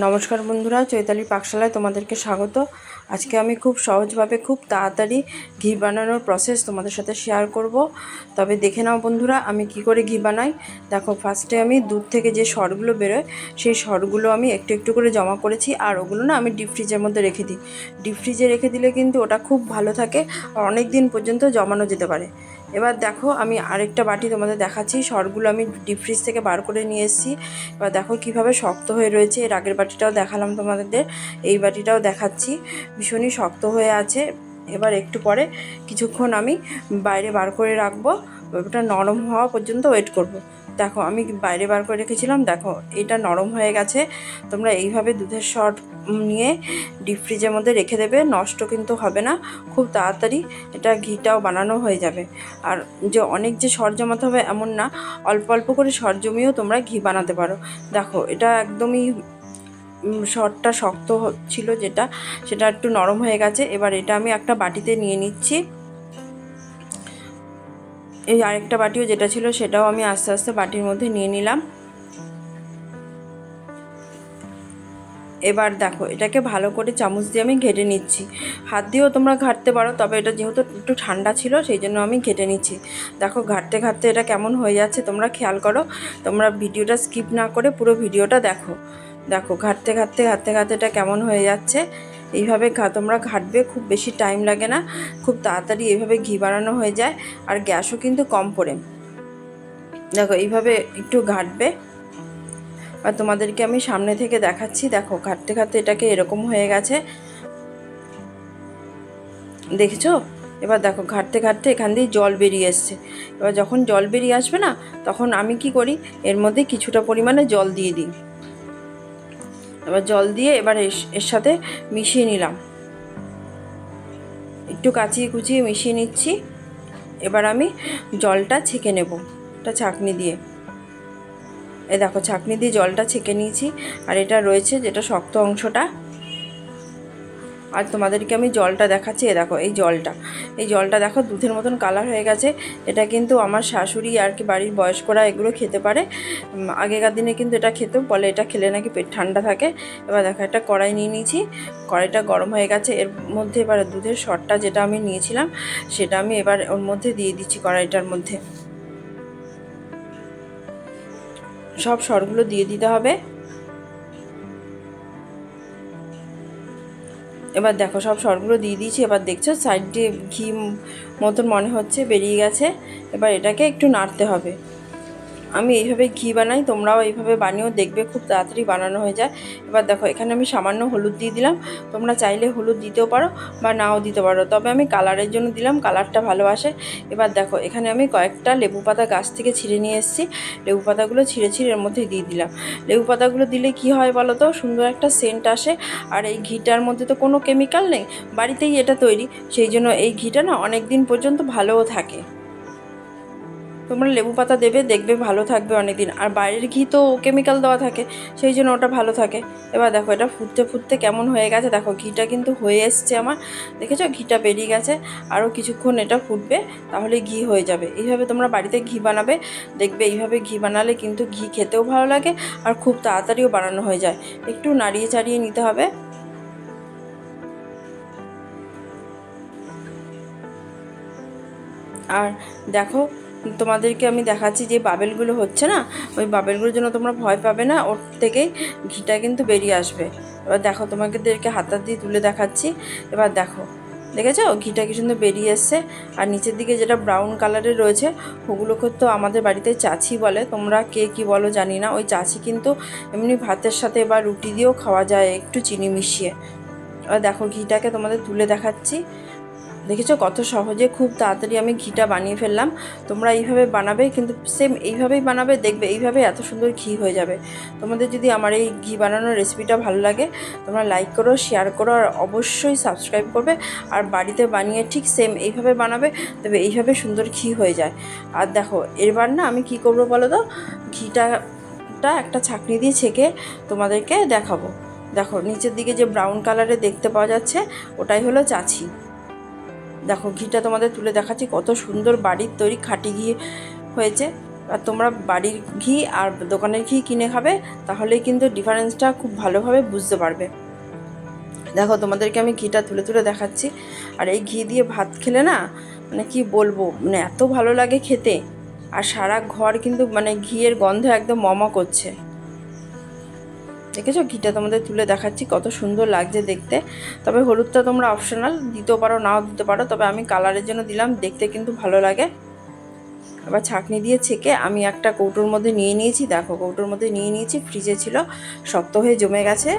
নমস্কার বন্ধুরা, চৈতালি পাকশালায় তোমাদেরকে স্বাগত। আজকে আমি খুব সহজভাবে খুব তাড়াতাড়ি ঘি বানানোর প্রসেস তোমাদের সাথে শেয়ার করব। তবে দেখে নাও বন্ধুরা, আমি কি করে ঘি বানাই। দেখো ফার্স্টে আমি দুধ থেকে যে সরগুলো বেরোয়, সেই সরগুলো আমি একটু একটু করে জমা করেছি, আর ওগুলো না আমি ডিপ ফ্রিজের মধ্যে রেখে দিই। ডিপ ফ্রিজে রেখে দিলে কিন্তু ওটা খুব ভালো থাকে, আর অনেক দিন পর্যন্ত জমানো যেতে পারে। এবার দেখো আমি আরেকটা বাটি তোমাদের দেখাচ্ছি। সরগুলো আমি ডিপ ফ্রিজ থেকে বার করে নিয়ে এসেছি। এবার দেখো কীভাবে শক্ত হয়ে রয়েছে। এর আগের বাটিটাও দেখালাম তোমাদের। এই বাটিটাও দেখাচ্ছি। ভীষণই শক্ত হয়ে আছে। এবার একটু পরে কিছুক্ষণ আমি বাইরে বার করে রাখব। ওটা নরম হওয়া পর্যন্ত ওয়েট করব। দেখো, আমি বাইরে বার করে রেখেছিলাম, দেখো, এটা নরম হয়ে গেছে। তোমরা এইভাবে দুধের শট নিয়ে ডিপ ফ্রিজের মধ্যে রেখে দেবে, নষ্ট কিন্তু হবে না। খুব তাড়াতাড়ি এটা ঘিটাও বানানো হয়ে যাবে। আর যে অনেক যে সর জমাতে হবে এমন না, অল্প অল্প করে সর জমিয়েও তোমরা ঘি বানাতে পারো। দেখো, এটা একদমই সরটা শক্ত ছিল যেটা, সেটা একটু নরম হয়ে গেছে। এবার এটা আমি একটা বাটিতে নিয়ে নিচ্ছি। এই আরেকটা বাটিও যেটা ছিল সেটাও আমি আস্তে আস্তে বাটির মধ্যে নিয়ে নিলাম। এবার দেখো, এটাকে ভালো করে চামচ দিয়ে আমি ঘেটে নিচ্ছি। হাত দিয়েও তোমরা ঘাটতে পারো, তবে এটা যেহেতু একটু ঠান্ডা ছিল, সেই জন্য আমি ঘেটে নিচ্ছি। দেখো, ঘাটতে ঘাটতে এটা কেমন হয়ে যাচ্ছে তোমরা খেয়াল করো। তোমরা ভিডিওটা স্কিপ না করে পুরো ভিডিওটা দেখো। দেখো, ঘাটতে ঘাটতে ঘাটতে ঘাটতে এটা কেমন হয়ে যাচ্ছে। এইভাবে তোমরা ঘাটবে, খুব বেশি টাইম লাগে না। খুব তাড়াতাড়ি এইভাবে ঘি বানানো হয়ে যায়, আর গ্যাসও কিন্তু কম পড়ে। দেখো, এইভাবে একটু ঘাটবে। আর তোমাদেরকে আমি সামনে থেকে দেখাচ্ছি, দেখো, ঘাটতে ঘাটতে এটাকে এরকম হয়ে গেছে। দেখেছ? এবার দেখো, ঘাটতে ঘাটতে এখান দিয়ে জল বেরিয়ে এসছে। এবার যখন জল বেরিয়ে আসবে না, তখন আমি কি করি? এর মধ্যে কিছুটা পরিমাণে জল দিয়ে দিই। এবার জল দিয়ে এবার এর সাথে মিশিয়ে নিলাম। একটু কাচিয়ে কুচিয়ে মিশিয়ে নিচ্ছি। এবার আমি জলটা ছেঁকে নেব এটা ছাঁকনি দিয়ে। এ দেখো, ছাঁকনি দিয়ে জলটা ছেঁকে নিয়েছি। আর এটা রয়েছে যেটা শক্ত অংশটা আর তোমাদেরকে আমি জলটা দেখাচ্ছি এ দেখো, এই জলটা। এই জলটা দেখো, দুধের মতন কালার হয়ে গেছে। এটা কিন্তু আমার শাশুড়ি আর কি বাড়ির বয়স্করা এগুলো খেতে পারে। আগেকার দিনে কিন্তু এটা খেতে, বলে এটা খেলে নাকি পেট ঠান্ডা থাকে। এবার দেখো, একটা কড়াই নিয়ে নিয়েছি। কড়াইটা গরম হয়ে গেছে। এর মধ্যে এবার দুধের শটটা যেটা আমি নিয়েছিলাম, সেটা আমি এবার ওর মধ্যে দিয়ে দিচ্ছি কড়াইটার মধ্যে। সব সরগুলো দিয়ে দিতে হবে। এবার দেখো, সব সরগুলো দিয়ে দিয়েছি। এবার দেখছ সাইড দিয়ে ঘি মতন মনে হচ্ছে বেরিয়ে গেছে। এবার এটাকে একটু নাড়তে হবে। আমি এইভাবে ঘি বানাই, তোমরাও এইভাবে বানিয়েও দেখবে খুব তাড়াতাড়ি বানানো হয়ে যায়। এবার দেখো, এখানে আমি সামান্য হলুদ দিয়ে দিলাম। তোমরা চাইলে হলুদ দিতেও পারো বা নাও দিতে পারো। তবে আমি কালারের জন্য দিলাম, কালারটা ভালো আসে। এবার দেখো, এখানে আমি কয়েকটা লেবু পাতা গাছ থেকে ছিঁড়ে নিয়ে এসেছি। লেবু পাতাগুলো ছিঁড়ে ছিঁড়ে এর মধ্যে দিয়ে দিলাম। লেবু পাতাগুলো দিলে কি হয় বলো তো? সুন্দর একটা সেন্ট আসে। আর এই ঘিটার মধ্যে তো কোনো কেমিক্যাল নেই। বাড়িতেই এটা তৈরি। সেই জন্য এই ঘিটা না অনেক দিন পর্যন্ত ভালোও থাকে। তোমরা লেবু পাতা দেবে, দেখবে ভালো থাকবে অনেক দিন আর বাইরের ঘি তো কেমিক্যাল দেওয়া থাকে, সেই জন্য ওটা ভালো থাকে। এবার দেখো, এটা ফুটতে ফুটতে কেমন হয়ে গেছে। দেখো, ঘিটা কিন্তু হয়ে এসছে আমার। দেখেছ? ঘিটা বেরিয়ে গেছে। আরও কিছুক্ষণ এটা ফুটবে, তাহলে ঘি হয়ে যাবে। এইভাবে তোমরা বাড়িতে ঘি বানাবে। দেখবে এইভাবে ঘি বানালে কিন্তু ঘি খেতেও ভালো লাগে আর খুব তাড়াতাড়িও বানানো হয়ে যায়। একটু নাড়িয়ে চাড়িয়ে নিতে হবে। আর দেখো তোমাদেরকে আমি দেখাচ্ছি যে বাবেলগুলো হচ্ছে না, ওই বাবেলগুলোর জন্য তোমরা ভয় পাবে না, ওর থেকেই ঘিটা কিন্তু বেরিয়ে আসবে। এবার দেখো, তোমাদেরকে হাতার দিয়ে তুলে দেখাচ্ছি। এবার দেখো, দেখেছ? ঘিটা কি সুন্দর বেরিয়ে এসছে। আর নিচের দিকে যেটা ব্রাউন কালারের রয়েছে, ওগুলোকে তো আমাদের বাড়িতে চাচি বলে। তোমরা কে কি বলো জানি না। ওই চাচি কিন্তু এমনি ভাতের সাথে বা রুটি দিয়েও খাওয়া যায়, একটু চিনি মিশিয়ে। দেখো, ঘিটাকে তোমাদের তুলে দেখাচ্ছি। দেখেছ কত সহজে খুব তাড়াতাড়ি আমি ঘিটা বানিয়ে ফেললাম। তোমরা এইভাবে বানাবে, কিন্তু সেম এইভাবেই বানাবে, দেখবে এইভাবে এত সুন্দর ঘি হয়ে যাবে। তোমাদের যদি আমার এই ঘি বানানোর রেসিপিটা ভালো লাগে, তোমরা লাইক করো শেয়ার করো, আর অবশ্যই সাবস্ক্রাইব করবে। আর বাড়িতে বানিয়ে ঠিক সেম এইভাবে বানাবে, তবে এইভাবে সুন্দর ঘি হয়ে যায়। আর দেখো, এবার না আমি কি করব বলো তো? ঘিটা একটা ছাঁকনি দিয়ে ছেঁকে তোমাদেরকে দেখাবো। দেখো, নিচের দিকে যে ব্রাউন কালারে দেখতে পাওয়া যাচ্ছে, ওটাই হলো চাছি। দেখো, ঘিটা তোমাদের তুলে দেখাচ্ছি, কত সুন্দর বাড়ির তৈরি খাঁটি ঘি হয়েছে। আর তোমরা বাড়ির ঘি আর দোকানের ঘি কিনে খাবে, তাহলেই কিন্তু ডিফারেন্সটা খুব ভালোভাবে বুঝতে পারবে। দেখো, তোমাদেরকে আমি ঘিটা তুলে তুলে দেখাচ্ছি। আর এই ঘি দিয়ে ভাত খেলে না মানে কি বলব মানে এত ভালো লাগে খেতে। আর সারা ঘর কিন্তু মানে ঘিয়ের গন্ধ একদম মমা করছে। দেখেছ? ঘিটা তোমাদের তুলে দেখাচ্ছি, কত সুন্দর লাগছে দেখতে। তবে হলুদটা তোমরা অপশনাল দিতেও পারো, নাও দিতে পারো। তবে আমি কালারের জন্য দিলাম, দেখতে কিন্তু ভালো লাগে। আবার ছাঁকনি দিয়ে ছেঁকে আমি একটা কৌটোর মধ্যে নিয়ে নিয়েছি। দেখো, কৌটোর মধ্যে নিয়ে নিয়েছি ফ্রিজে ছিল, শক্ত হয়ে জমে গেছে।